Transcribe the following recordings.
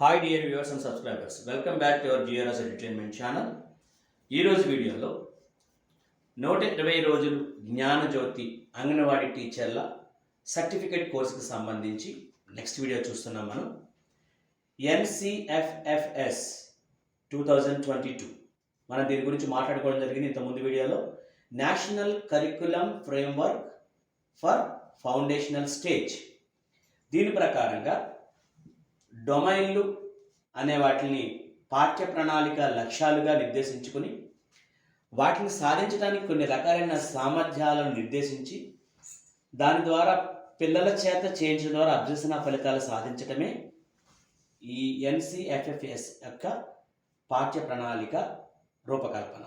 Hi dear viewers and subscribers welcome back to our GRS entertainment channel ఈరోజు వీడియోలో నూట ఇరవై రోజులు జ్ఞానజ్యోతి అంగన్వాడీ టీచర్ల సర్టిఫికేట్ కోర్సుకి సంబంధించి నెక్స్ట్ వీడియో చూస్తున్నాం మనం. NCFFS two thousand twenty two మనం దీని గురించి మాట్లాడుకోవడం జరిగింది ఇంత ముందు వీడియోలో. National curriculum framework for foundational stage దీని ప్రకారంగా డొమైన్లు అనే వాటిని పాఠ్య ప్రణాళిక లక్ష్యాలుగా నిర్దేశించుకుని వాటిని సాధించడానికి కొన్ని రకాలైన సామర్థ్యాలను నిర్దేశించి దాని ద్వారా పిల్లల చేత చేయించడం ద్వారా అభ్యసన ఫలితాలు సాధించటమే ఈ ఎన్సిఎఫ్ఎఫ్ఎస్ యొక్క పాఠ్య ప్రణాళిక రూపకల్పన.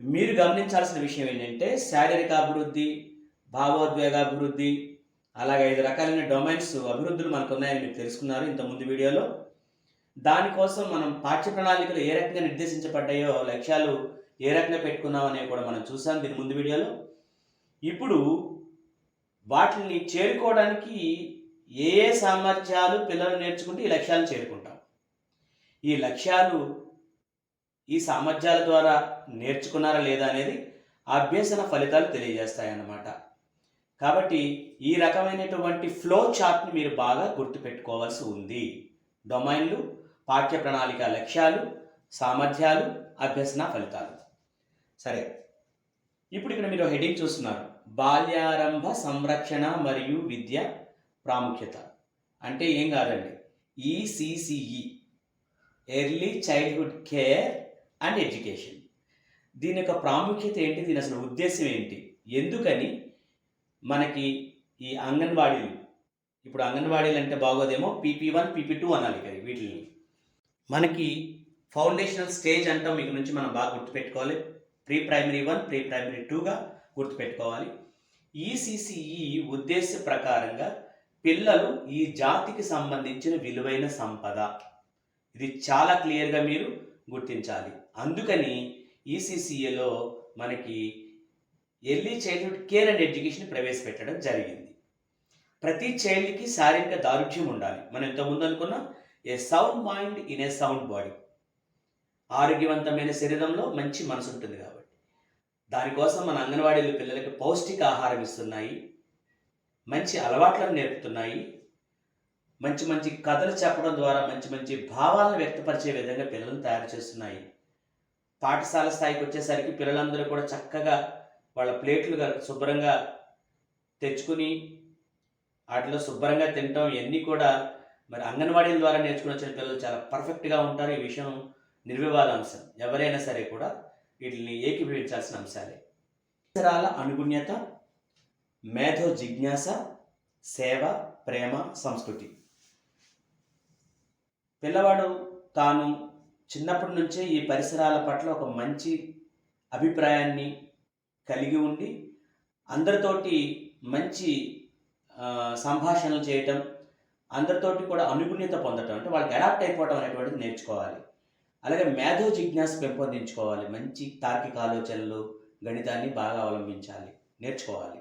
మీరు గమనించాల్సిన విషయం ఏంటంటే శారీరక అభివృద్ధి భావోద్వేగాభివృద్ధి అలాగే ఐదు రకాలైన డొమైన్స్ అభివృద్ధులు మనకు ఉన్నాయని మీరు తెలుసుకున్నారు ఇంత ముందు వీడియోలో. దానికోసం మనం పాఠ్య ప్రణాళికలు ఏ రకంగా నిర్దేశించబడ్డాయో లక్ష్యాలు ఏ రకంగా పెట్టుకున్నాం అనేవి కూడా మనం చూసాం దీని ముందు వీడియోలో. ఇప్పుడు వాటిని చేరుకోవడానికి ఏ ఏ సామర్థ్యాలు పిల్లలు నేర్చుకుంటే ఈ లక్ష్యాలను చేరుకుంటాం. ఈ లక్ష్యాలు ఈ సామర్థ్యాల ద్వారా నేర్చుకున్నారా లేదా అనేది అభ్యసన ఫలితాలు తెలియజేస్తాయన్నమాట. కాబట్టి ఈ రకమైనటువంటి ఫ్లో చార్ట్ని మీరు బాగా గుర్తుపెట్టుకోవాల్సి ఉంది. డొమైన్లు పాఠ్య ప్రణాళిక లక్ష్యాలు సామర్థ్యాలు అభ్యసన ఫలితాలు. సరే ఇప్పుడు ఇక్కడ మీరు హెడింగ్ చూస్తున్నారు. బాల్యారంభ సంరక్షణ మరియు విద్య ప్రాముఖ్యత. అంటే ఏం కాదండి. ECCE early childhood care and education దీని యొక్క ప్రాముఖ్యత ఏంటి? దీని అసలు ఉద్దేశం ఏంటి? ఎందుకని మనకి ఈ అంగన్వాడీలు. ఇప్పుడు అంగన్వాడీలు అంటే బాగోదేమో పీపీ వన్ పీపీ టూ అనాలి కదా వీటిని. మనకి ఫౌండేషనల్ స్టేజ్ అంటాం మీకు నుంచి మనం బాగా గుర్తుపెట్టుకోవాలి. Pre primary one pre primary టూగా గుర్తుపెట్టుకోవాలి. ఈసీసీఈ ఉద్దేశ ప్రకారంగా పిల్లలు ఈ జాతికి సంబంధించిన విలువైన సంపద. ఇది చాలా క్లియర్గా మీరు గుర్తించాలి. అందుకని ఈసీసీఏలో మనకి early childhood care and education ప్రవేశపెట్టడం జరిగింది. ప్రతి చైల్డ్కి శారీరక దారుఢ్యం ఉండాలి. మనం ఇంతకుముందు అనుకున్నాం a sound mind in a sound body. ఆరోగ్యవంతమైన శరీరంలో మంచి మనసు ఉంటుంది కాబట్టి. దానికోసం మన అంగన్వాడీలు పిల్లలకి పౌష్టిక ఆహారం ఇస్తున్నాయి. మంచి అలవాట్లను నేర్పుతున్నాయి. మంచి మంచి కథలు చెప్పడం ద్వారా మంచి మంచి భావాలను వ్యక్తపరిచే విధంగా పిల్లలను తయారు చేస్తున్నాయి. పాఠశాల స్థాయికి వచ్చేసరికి పిల్లలందరూ కూడా చక్కగా వాళ్ళ ప్లేట్లు శుభ్రంగా తెచ్చుకుని వాటిలో శుభ్రంగా తినటం ఇవన్నీ కూడా మరి అంగన్వాడీల ద్వారా నేర్చుకుని వచ్చిన పిల్లలు చాలా పర్ఫెక్ట్గా ఉంటారు. ఈ విషయం నిర్వివాద అంశం. ఎవరైనా సరే కూడా వీటిని ఏకీభవించాల్సిన అంశాలే. అక్షరాల అనుగుణ్యత మేధో జిజ్ఞాస సేవ ప్రేమ సంస్కృతి. పిల్లవాడు తాను చిన్నప్పటి నుంచే ఈ పరిసరాల పట్ల ఒక మంచి అభిప్రాయాన్ని కలిగి ఉండి అందరితోటి మంచి సంభాషణలు చేయటం అందరితోటి కూడా అనుగుణ్యత పొందటం అంటే వాళ్ళకి అడాప్ట్ అయిపోవటం అనేటువంటిది నేర్చుకోవాలి. అలాగే మేధో జిజ్ఞాస పెంపొందించుకోవాలి. మంచి తార్కిక ఆలోచనలు గణితాన్ని బాగా అవలంబించాలి నేర్చుకోవాలి.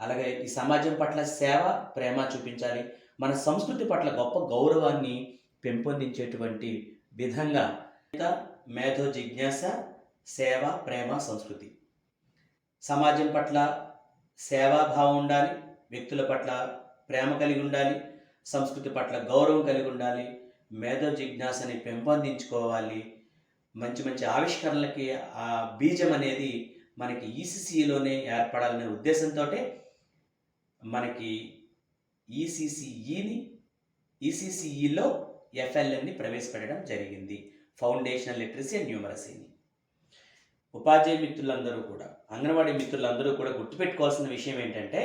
అలాగే ఈ సమాజం పట్ల సేవ ప్రేమ చూపించాలి. మన సంస్కృతి పట్ల గొప్ప గౌరవాన్ని పెంపొందించేటువంటి విధంగా మేధో జిజ్ఞాస సేవ ప్రేమ సంస్కృతి. సమాజం పట్ల సేవాభావం ఉండాలి వ్యక్తుల పట్ల ప్రేమ కలిగి ఉండాలి సంస్కృతి పట్ల గౌరవం కలిగి ఉండాలి మేధో జిజ్ఞాసని పెంపొందించుకోవాలి. మంచి మంచి ఆవిష్కరణలకి ఆ బీజం అనేది మనకి ఈసీసీలోనే ఏర్పడాలనే ఉద్దేశంతో మనకి ఈసీసీఈని ఈసీసీఈలో ఎఫ్ఎల్ఎన్ని ప్రవేశపెట్టడం జరిగింది. ఫౌండేషనల్ లిటరసీ అండ్ న్యూమరసీని. ఉపాధ్యాయ మిత్రులందరూ కూడా అంగన్వాడీ మిత్రులందరూ కూడా గుర్తుపెట్టుకోవాల్సిన విషయం ఏంటంటే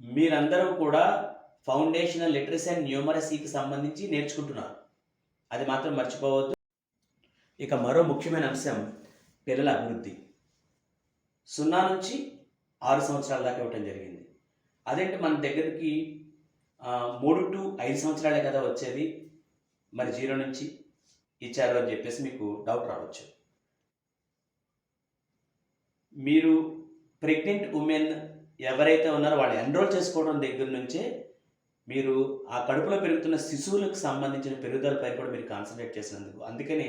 మీరందరూ కూడా ఫౌండేషనల్ లిటరసీ అండ్ న్యూమరసీకి సంబంధించి నేర్చుకుంటున్నారు. అది మాత్రం మర్చిపోవద్దు. ఇక మరో ముఖ్యమైన అంశం పిల్లల అభివృద్ధి. సున్నా నుంచి ఆరు సంవత్సరాల దాకా ఇవ్వటం జరిగింది. అదేంటి మన దగ్గరికి మూడు టు ఐదు సంవత్సరాలే కదా వచ్చేది? మరి జీరో నుంచి ఇచ్చారు అని చెప్పేసి మీకు డౌట్ రావచ్చు. మీరు ప్రెగ్నెంట్ ఉమెన్ ఎవరైతే ఉన్నారో వాళ్ళు ఎన్రోల్ చేసుకోవడం దగ్గర నుంచే మీరు ఆ కడుపులో పెరుగుతున్న శిశువులకు సంబంధించిన పెరుగుదలపై కూడా మీరు కాన్సన్ట్రేట్ చేసినందుకు. అందుకని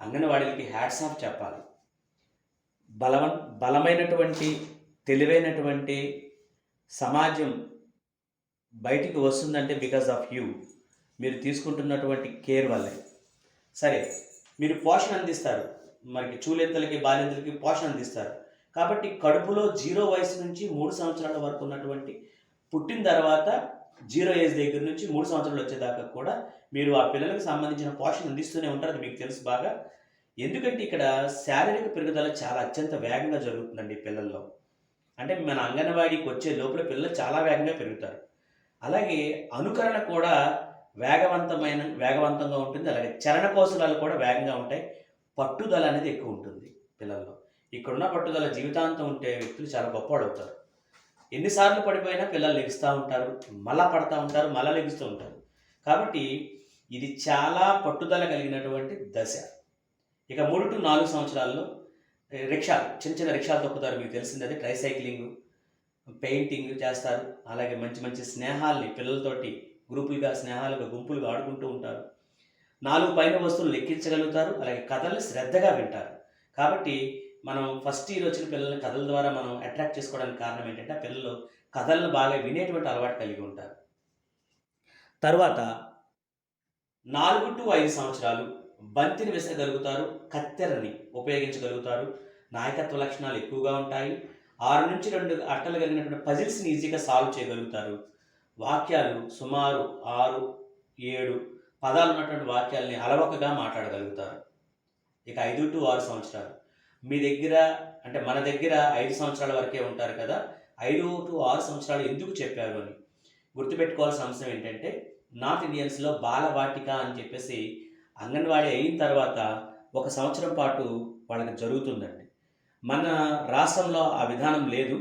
అంగన్వాడీలకి హ్యాట్స్ ఆఫ్ చెప్పాలి. బలవ బలమైనటువంటి తెలివైనటువంటి సమాజం బయటికి వస్తుందంటే బికాస్ ఆఫ్ యూ మీరు తీసుకుంటున్నటువంటి కేర్ వల్లే. సరే మీరు పోషణ అందిస్తారు. మనకి చూలెంతలకి బాలింతలకి పోషణ అందిస్తారు. కాబట్టి కడుపులో జీరో వయసు నుంచి మూడు సంవత్సరాల వరకు ఉన్నటువంటి పుట్టిన తర్వాత జీరో ఏజ్ దగ్గర నుంచి మూడు సంవత్సరాలు వచ్చేదాకా కూడా మీరు ఆ పిల్లలకు సంబంధించిన పోషణ అందిస్తూనే ఉంటారు. అది మీకు తెలుసు బాగా. ఎందుకంటే ఇక్కడ శారీరక పెరుగుదల చాలా అత్యంత వేగంగా జరుగుతుందండి పిల్లల్లో. అంటే మన అంగన్వాడీకి వచ్చే లోపల పిల్లలు చాలా వేగంగా పెరుగుతారు. అలాగే అనుకరణ కూడా వేగవంతమైన వేగవంతంగా ఉంటుంది. అలాగే చరణ కోశలాలు కూడా వేగంగా ఉంటాయి. పట్టుదల అనేది ఎక్కువ ఉంటుంది పిల్లల్లో. ఇక్కడున్న పట్టుదల జీవితాంతం ఉంటే వ్యక్తులు చాలా గొప్పవాడు అవుతారు ఎన్నిసార్లు పడిపోయినా పిల్లలు లెగుస్తూ ఉంటారు మళ్ళా పడతా ఉంటారు మళ్ళా లెగుస్తూ ఉంటారు. కాబట్టి ఇది చాలా పట్టుదల కలిగినటువంటి దశ. ఇక మూడు టు నాలుగు సంవత్సరాల్లో రిక్షాలు చిన్న చిన్న రిక్షాలు తొక్కుతారు మీకు తెలిసింది అది ట్రైసైక్లింగ్ పెయింటింగ్ చేస్తారు. అలాగే మంచి మంచి స్నేహాల్ని పిల్లలతోటి గ్రూపులుగా స్నేహాలుగా గుంపులుగా ఆడుకుంటూ ఉంటారు. నాలుగు పైన వస్తువులు లెక్కించగలుగుతారు అలాగే కథల్ని శ్రద్ధగా వింటారు. కాబట్టి మనం ఫస్ట్ ఇయర్ వచ్చిన పిల్లల్ని కథల ద్వారా మనం అట్రాక్ట్ చేసుకోవడానికి కారణం ఏంటంటే ఆ పిల్లలు కథలను బాగా వినేటువంటి అలవాటు కలిగి ఉంటారు. తర్వాత నాలుగు టు ఐదు సంవత్సరాలు బంతిని విసరగలుగుతారు కత్తెరని ఉపయోగించగలుగుతారు. నాయకత్వ లక్షణాలు ఎక్కువగా ఉంటాయి. ఆరు నుంచి రెండు అట్టలు కలిగినటువంటి పజిల్స్ని ఈజీగా సాల్వ్ చేయగలుగుతారు. వాక్యాలు సుమారు ఆరు ఏడు పదాలు ఉన్నటువంటి వాక్యాలని అలవకగా మాట్లాడగలుగుతారు. ఇక ఐదు టు ఆరు సంవత్సరాలు. మీ దగ్గర అంటే మన దగ్గర ఐదు సంవత్సరాల వరకే ఉంటారు కదా ఐదు టు ఆరు సంవత్సరాలు ఎందుకు చెప్పారు అని గుర్తుపెట్టుకోవాల్సిన అంశం ఏంటంటే నార్త్ ఇండియన్స్లో బాలవాటిక అని చెప్పేసి అంగన్వాడీ అయిన తర్వాత ఒక సంవత్సరం పాటు వాళ్ళకి జరుగుతుందండి. మన రాష్ట్రంలో ఆ విధానం లేదు.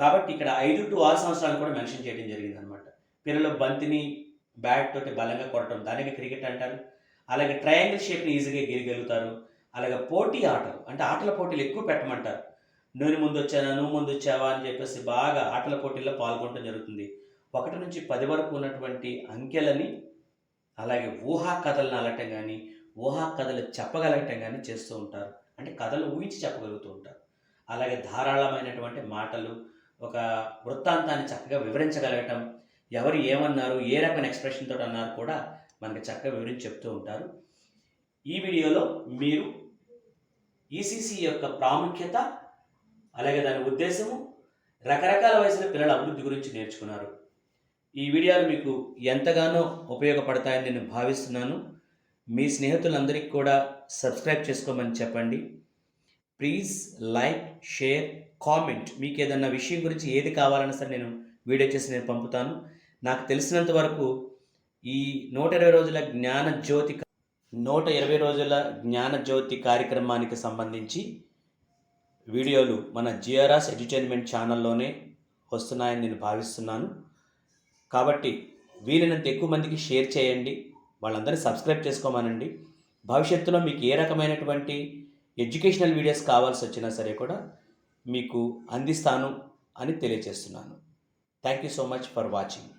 కాబట్టి ఇక్కడ ఐదు టు ఆరు సంవత్సరాలు కూడా మెన్షన్ చేయడం జరిగింది అనమాట పిల్లలు బంతిని బ్యాట్ తోటి బలంగా కొట్టడం దానికి క్రికెట్ అంటారు. అలాగే ట్రయాంగిల్ షేప్ని ఈజీగా గీయగలుగుతారు. అలాగే పోటీ ఆటలు అంటే ఆటల పోటీలు ఎక్కువ పెట్టమంటారు. నేను ముందు వచ్చానా నువ్వు ముందు వచ్చావా అని చెప్పేసి బాగా ఆటల పోటీల్లో పాల్గొనడం జరుగుతుంది. ఒకటి నుంచి పది వరకు ఉన్నటువంటి అంకెలని అలాగే ఊహా కథలను అలటం కానీ ఊహా కథలు చెప్పగలగటం కానీ చేస్తూ ఉంటారు. అంటే కథలు ఊహించి చెప్పగలుగుతూ ఉంటారు. అలాగే ధారాళమైనటువంటి మాటలు ఒక వృత్తాంతాన్ని చక్కగా వివరించగలగటం ఎవరు ఏమన్నారు ఏ రకమైన ఎక్స్ప్రెషన్తో అన్నారు కూడా మనకి చక్కగా వివరించి చెప్తూ ఉంటారు. ఈ వీడియోలో మీరు ఈసీసీ యొక్క ప్రాముఖ్యత అలాగే దాని ఉద్దేశము రకరకాల వయసుల పిల్లల అభివృద్ధి గురించి నేర్చుకున్నారు. ఈ వీడియోలు మీకు ఎంతగానో ఉపయోగపడతాయని నేను భావిస్తున్నాను. మీ స్నేహితులందరికీ కూడా సబ్స్క్రైబ్ చేసుకోమని చెప్పండి. Please like share comment. మీకు ఏదన్నా విషయం గురించి ఏది కావాలన్నా సరే నేను వీడియో చేసి నేను పంపుతాను. నాకు తెలిసినంత వరకు ఈ నూట ఇరవై రోజుల జ్ఞాన జ్యోతి నూట ఇరవై రోజుల జ్ఞాన జ్యోతి కార్యక్రమానికి సంబంధించి వీడియోలు మన జిఆర్ఎస్ ఎడ్యుటైన్మెంట్ ఛానల్లోనే వస్తున్నాయని నేను భావిస్తున్నాను. కాబట్టి వీలైనంత ఎక్కువ మందికి షేర్ చేయండి వాళ్ళందరినీ సబ్స్క్రైబ్ చేసుకోమనండి. భవిష్యత్తులో మీకు ఏ రకమైనటువంటి ఎడ్యుకేషనల్ వీడియోస్ కావాల్సి వచ్చినా సరే కూడా మీకు అందిస్తాను అని తెలియజేస్తున్నాను. Thank you so much for watching.